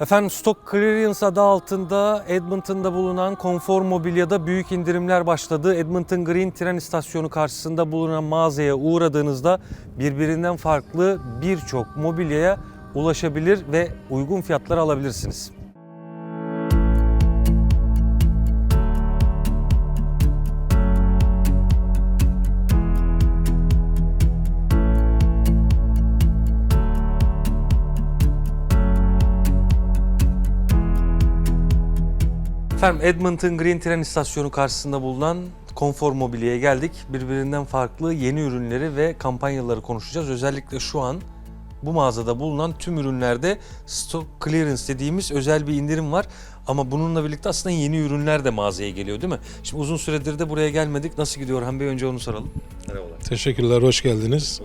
Efendim Stock Clearance adı altında Edmonton'da bulunan Konfor Mobilya'da büyük indirimler başladı. Edmonton Green tren istasyonu karşısında bulunan mağazaya uğradığınızda birbirinden farklı birçok mobilyaya ulaşabilir ve uygun fiyatlara alabilirsiniz. Efendim Edmonton Green tren istasyonu karşısında bulunan Konfor Mobilya'ya geldik. Birbirinden farklı yeni ürünleri ve kampanyaları konuşacağız. Özellikle şu an bu mağazada bulunan tüm ürünlerde stock clearance dediğimiz özel bir indirim var. Ama bununla birlikte aslında yeni ürünler de mağazaya geliyor değil mi? Şimdi uzun süredir de buraya gelmedik. Nasıl gidiyor Orhan Bey? Önce onu soralım. Merhabalar. Teşekkürler, hoş geldiniz.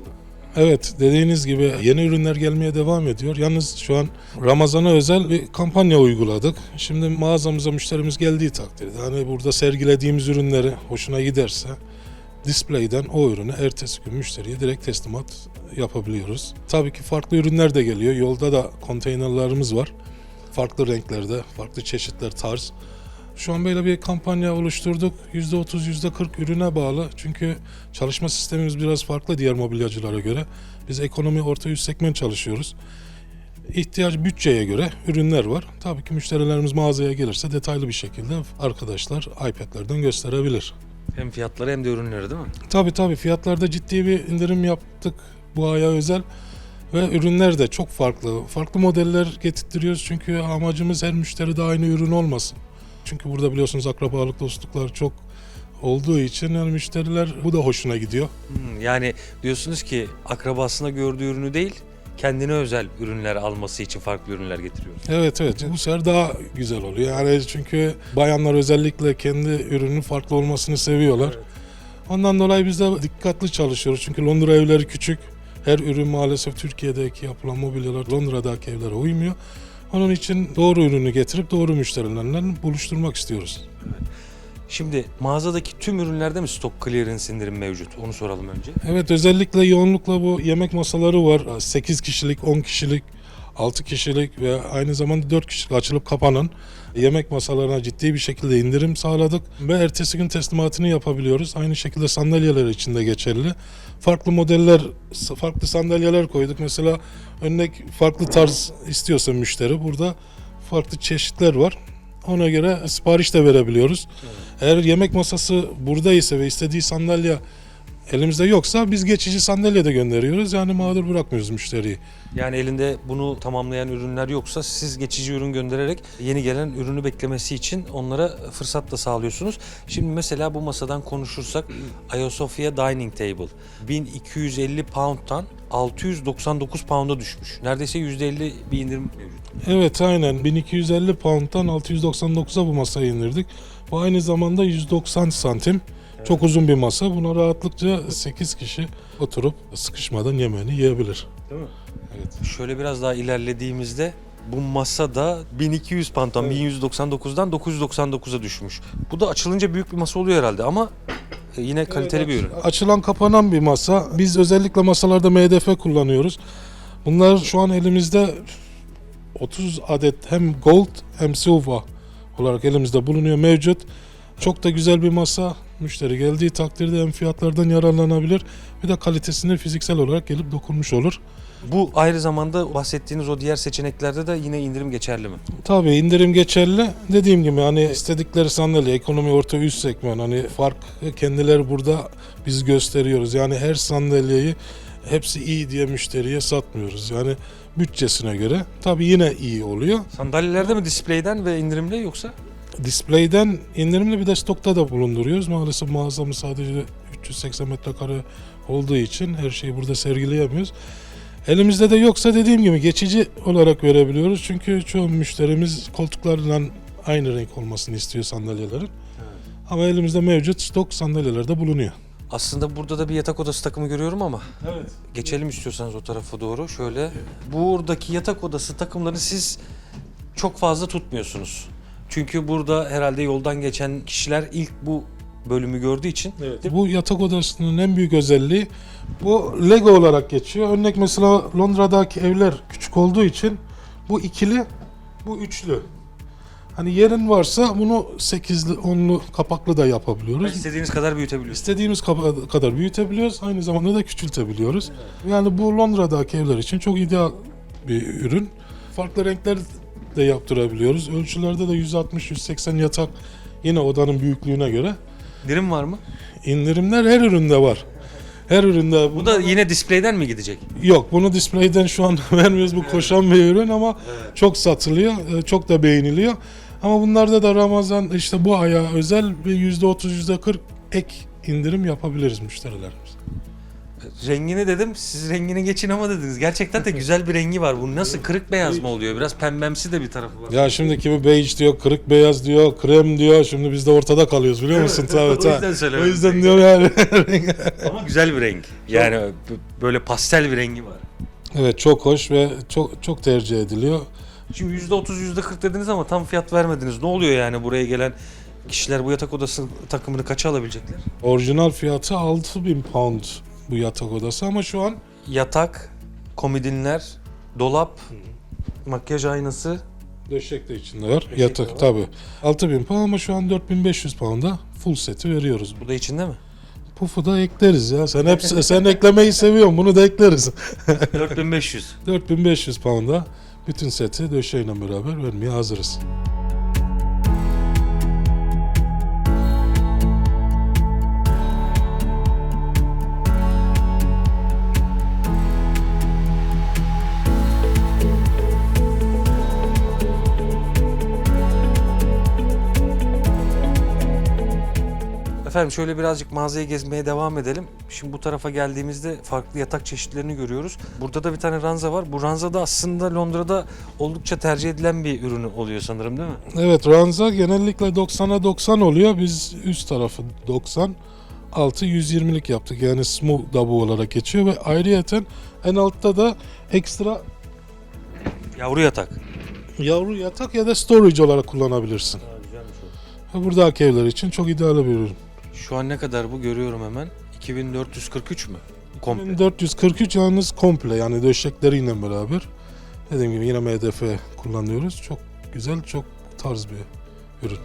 Evet, dediğiniz gibi yeni ürünler gelmeye devam ediyor. Yalnız şu an Ramazan'a özel bir kampanya uyguladık. Şimdi mağazamıza müşterimiz geldiği takdirde hani burada sergilediğimiz ürünleri hoşuna giderse display'den o ürünü ertesi gün müşteriye direkt teslimat yapabiliyoruz. Tabii ki farklı ürünler de geliyor. Yolda da konteynerlarımız var. Farklı renklerde, farklı çeşitler, tarz. Şu an böyle bir kampanya oluşturduk. %30, %40 ürüne bağlı. Çünkü çalışma sistemimiz biraz farklı diğer mobilyacılara göre. Biz ekonomi orta üst segment çalışıyoruz. İhtiyaç bütçeye göre ürünler var. Tabii ki müşterilerimiz mağazaya gelirse detaylı bir şekilde arkadaşlar iPad'lerden gösterebilir. Hem fiyatları hem de ürünleri değil mi? Tabii tabii fiyatlarda ciddi bir indirim yaptık bu aya özel. Ve ürünler de çok farklı. Farklı modeller getirtiyoruz çünkü amacımız her müşteride aynı ürün olmasın. Çünkü burada biliyorsunuz akrabalık, dostluklar çok olduğu için yani müşteriler bu da hoşuna gidiyor. Hmm, yani diyorsunuz ki akrabasına gördüğü ürünü değil, kendine özel ürünler alması için farklı ürünler getiriyoruz. Evet evet bu sefer daha güzel oluyor. Yani çünkü bayanlar özellikle kendi ürünün farklı olmasını seviyorlar. Ondan dolayı biz de dikkatli çalışıyoruz. Çünkü Londra evleri küçük. Her ürün maalesef Türkiye'deki yapılan mobilyalar Londra'daki evlere uymuyor. Onun için doğru ürünü getirip doğru müşterilerle buluşturmak istiyoruz. Şimdi mağazadaki tüm ürünlerde mi stock clearance indirim mevcut? Onu soralım önce. Evet özellikle yoğunlukla bu yemek masaları var. 8 kişilik, 10 kişilik, 6 kişilik ve aynı zamanda 4 kişilik açılıp kapanan yemek masalarına ciddi bir şekilde indirim sağladık ve ertesi gün teslimatını yapabiliyoruz. Aynı şekilde sandalyeler için de geçerli. Farklı modeller, farklı sandalyeler koyduk. Mesela örnek farklı tarz istiyorsa müşteri burada farklı çeşitler var. Ona göre sipariş de verebiliyoruz. Eğer yemek masası buradaysa ve istediği sandalye elimizde yoksa biz geçici sandalye de gönderiyoruz. Yani mağdur bırakmıyoruz müşteriyi. Yani elinde bunu tamamlayan ürünler yoksa siz geçici ürün göndererek yeni gelen ürünü beklemesi için onlara fırsat da sağlıyorsunuz. Şimdi mesela bu masadan konuşursak Ayasofya Dining Table 1250 pound'tan 699 pound'a düşmüş. Neredeyse %50 bir indirim mevcut. Evet aynen 1250 pound'dan 699'a bu masayı indirdik. Bu aynı zamanda 190 santim. Çok uzun bir masa. Buna rahatlıkça 8 kişi oturup sıkışmadan yemeğini yiyebilir. Değil mi? Evet. Şöyle biraz daha ilerlediğimizde bu masada 1200 pound'dan Evet. 1199'dan 999'a düşmüş. Bu da açılınca büyük bir masa oluyor herhalde ama e, yine kaliteli bir ürün. Açılan kapanan bir masa. Biz özellikle masalarda MDF kullanıyoruz. Bunlar şu an elimizde 30 adet hem gold hem silver olarak elimizde bulunuyor mevcut. Çok da güzel bir masa. Müşteri geldiği takdirde hem fiyatlardan yararlanabilir bir de kalitesine fiziksel olarak gelip dokunmuş olur. Bu ayrı zamanda bahsettiğiniz o diğer seçeneklerde de yine indirim geçerli mi? Tabii indirim geçerli. Dediğim gibi hani istedikleri sandalye ekonomi orta üst segment hani fark kendileri burada biz gösteriyoruz. Yani her sandalyeyi hepsi iyi diye müşteriye satmıyoruz. Yani bütçesine göre tabii yine iyi oluyor. Sandalyelerde mi displeyden ve indirimli yoksa? Display'den indirimli bir de stokta da bulunduruyoruz. Maalesef mağazamız sadece 380 metrekare olduğu için her şeyi burada sergileyemiyoruz. Elimizde de yoksa dediğim gibi geçici olarak verebiliyoruz. Çünkü çoğu müşterimiz koltuklarla aynı renk olmasını istiyor sandalyelerin. Ama elimizde mevcut stok sandalyeler de bulunuyor. Aslında burada da bir yatak odası takımı görüyorum ama Evet. geçelim istiyorsanız o tarafa doğru. Şöyle buradaki yatak odası takımlarını siz çok fazla tutmuyorsunuz. Çünkü burada herhalde yoldan geçen kişiler ilk bu bölümü gördüğü için Bu yatak odasının en büyük özelliği bu Lego olarak geçiyor. Örnek mesela Londra'daki evler küçük olduğu için bu ikili Bu üçlü. Hani yerin varsa bunu 8'li, 10'lu kapaklı da yapabiliyoruz. İstediğiniz kadar büyütebiliyorsunuz. İstediğimiz kadar büyütebiliyoruz. Aynı zamanda da küçültebiliyoruz. Yani bu Londra'daki evler için çok ideal bir ürün. Farklı renkler de yaptırabiliyoruz. Ölçülerde de 160-180 yatak yine odanın büyüklüğüne göre. Dirim var mı? İndirimler her üründe var. Her üründe. Bu da yine display'den mi gidecek? Yok bunu display'den şu an vermiyoruz. Bu koşan bir ürün ama çok satılıyor. e, Çok da beğeniliyor. Ama bunlarda da Ramazan işte bu aya özel bir %30 %40 ek indirim yapabiliriz müşterilerimiz. Rengini dedim. Siz rengini geçin ama dediniz. Gerçekten de güzel bir rengi var. Bu nasıl kırık beyaz mı oluyor? Biraz pembemsi de bir tarafı var. Ya şimdi kimi beige diyor, kırık beyaz diyor, krem diyor. Şimdi biz de ortada kalıyoruz biliyor musun? Tabii, O tabii. yüzden söylemek O yüzden diyor yani. Ama güzel bir renk. Yani b- böyle pastel bir rengi var. evet çok hoş ve çok çok tercih ediliyor. Şimdi %30 %40 dediniz ama tam fiyat vermediniz. Ne oluyor yani buraya gelen kişiler bu yatak odası takımını kaça alabilecekler? Orijinal fiyatı 6000 pound bu yatak odası ama şu an Yatak, komodinler, dolap, makyaj aynası. döşek de içinde var. Döşek yatak var. tabii. 6000 pound ama şu an 4500 pound'a full seti veriyoruz. Bu da içinde mi? Pufu da ekleriz ya. Sen hep sen eklemeyi seviyorsun. Bunu da ekleriz. 4500. 4500 pound'a bütün seti döşeğiyle beraber vermeye hazırız. Efendim şöyle birazcık mağazayı gezmeye devam edelim. Şimdi bu tarafa geldiğimizde farklı yatak çeşitlerini görüyoruz. Burada da bir tane ranza var. Bu ranza da aslında Londra'da oldukça tercih edilen bir ürünü oluyor sanırım değil mi? Evet ranza genellikle 90'a 90 oluyor. Biz üst tarafı 90, altı 120'lik yaptık. Yani smooth double olarak geçiyor ve ayrıyeten en altta da ekstra Yavru yatak. yavru yatak ya da storage olarak kullanabilirsin. Ve Buradaki evler için çok ideal bir ürün. Şu an ne kadar bu görüyorum hemen. 2443 mü? Komple. 443 yalnız komple yani döşekleriyle beraber. Dediğim gibi yine MDF kullanıyoruz. Çok güzel, çok tarz bir ürün.